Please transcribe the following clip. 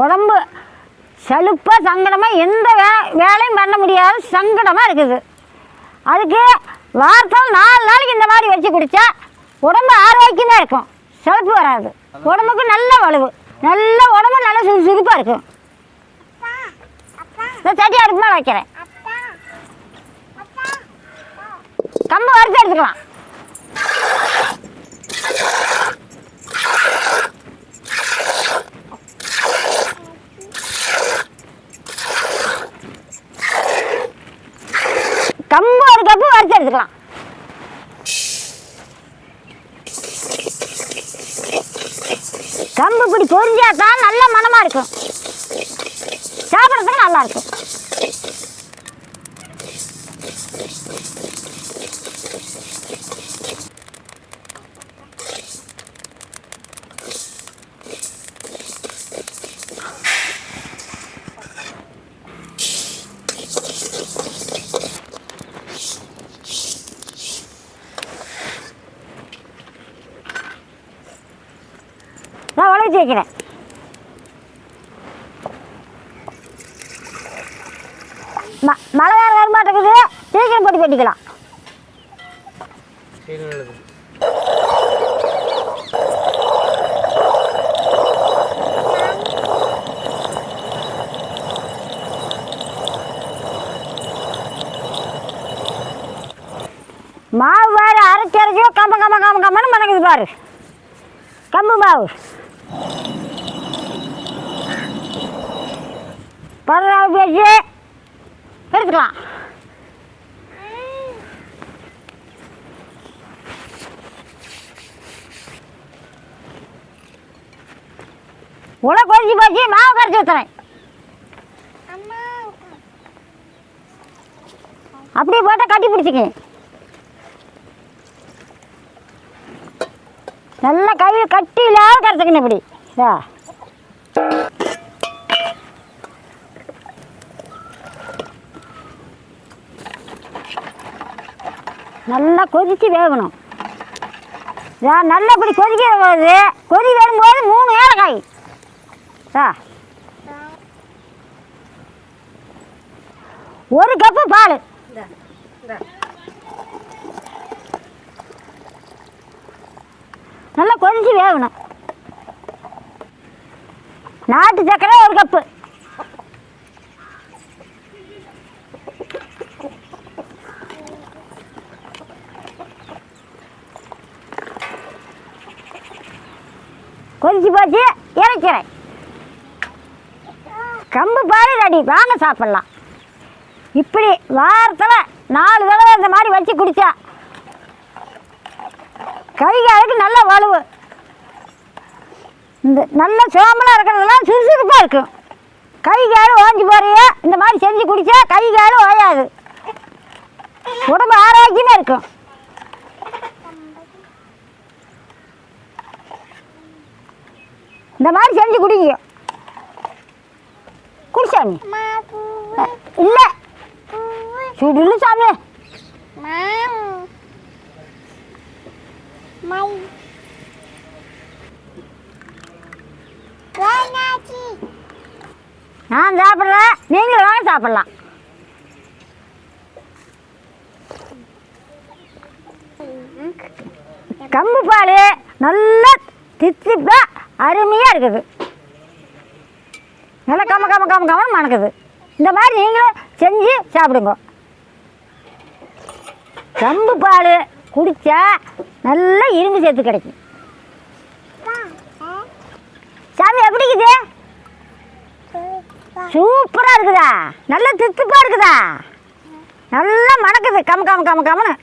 உடம்பு சலுப்பாக சங்கடமாக எந்த வே வேலையும் பண்ண முடியாத சங்கடமாக இருக்குது. அதுக்கு வாரத்தில் நாலு நாளைக்கு இந்த மாதிரி வச்சு குடித்தா உடம்பு ஆரோக்கியமாக இருக்கும். சலுப்பு வராது. உடம்புக்கு நல்ல வலுவு. நல்ல உடம்பு நல்ல சுறு சுறுப்பாக இருக்கும். இந்த சட்டி அடுப்பு மேலே வைக்கிறேன். கம்பு வறுத்து எடுத்துக்கலாம். கம்பு ஒரு வறுத்து எடுத்துக்கலாம். கம்பு இப்படி பொரிஞ்சா தான் நல்ல மனமாக இருக்கும். சாப்பிட்றதுக்கு நல்லா இருக்கும். நான் வைக்கிறேன் ம மழை வேறு வர மாட்டேங்குது சீக்கிரம் போட்டு கட்டிக்கலாம் மாவு வேறு அரைச்சி அரைச்சியோ கம்ப கம்ப கம்ப கம்பன்னு மணக்குது பாரு. கம்பு மாவு. பதினாறு பேச்சு எடுத்துக்கலாம். உள்ள கொதிச்சு போச்சு மாவு கரைச்சி ஊற்றுறேன் அப்படியே போட்டால் கட்டி பிடிச்சிக்க நல்லா கவி கட்டி இல்லாத கரைச்சிக்கணும் இப்படி? இதா. நல்லா கொதித்து வேகணும். இதா நல்லா இப்படி கொதிக்கிற போது கொதி வரும்போது மூணு ஏலக்காய். ஆ ஒரு கப்பு பால். நல்லா வேகணும் நாட்டு சக்கரை ஒரு கப்பு. கொதிச்சு போச்சு இறைக்கிறேன். கம்பு பாரு ரெடி வாங்க சாப்பிட்லாம். இப்படி வாரத்தில் நாலு தடவை இந்த மாதிரி வச்சு குடித்தா கை காலுக்கு நல்ல வலுவு. இந்த நல்ல சோம்பலாக இருக்கிறதெல்லாம் சுறுசுறுப்பாக இருக்கும். கை கால் ஓஞ்சி போறிய இந்த மாதிரி செஞ்சு குடித்தா கை கால் ஓயாது. உடம்பு ஆரோக்கியமாக இருக்கும். இந்த மாதிரி செஞ்சு குடிங்க. குடிசாமி இல்லை. சுடுன்னு சாமி. நான் சாப்பிட்றேன் நீங்களும் வாங்க சாப்பிட்லாம். கம்பு பால் நல்லா தித்திப்பா அருமையாக இருக்குது. நல்லா கம்ம கம்ம கம்ம கம்மன்னு மணக்குது. இந்த மாதிரி நீங்களும் செஞ்சு சாப்பிடுங்க. கம்பு பால் குடித்தா நல்லா இரும்பு சேர்த்து கிடைக்கும் சாமி எப்படி இருக்குது சூப்பராக இருக்குதா. நல்லா தித்திப்பாக இருக்குதா. நல்லா மணக்குது. கம்ம கம்ம கம்ம கம்மன்னு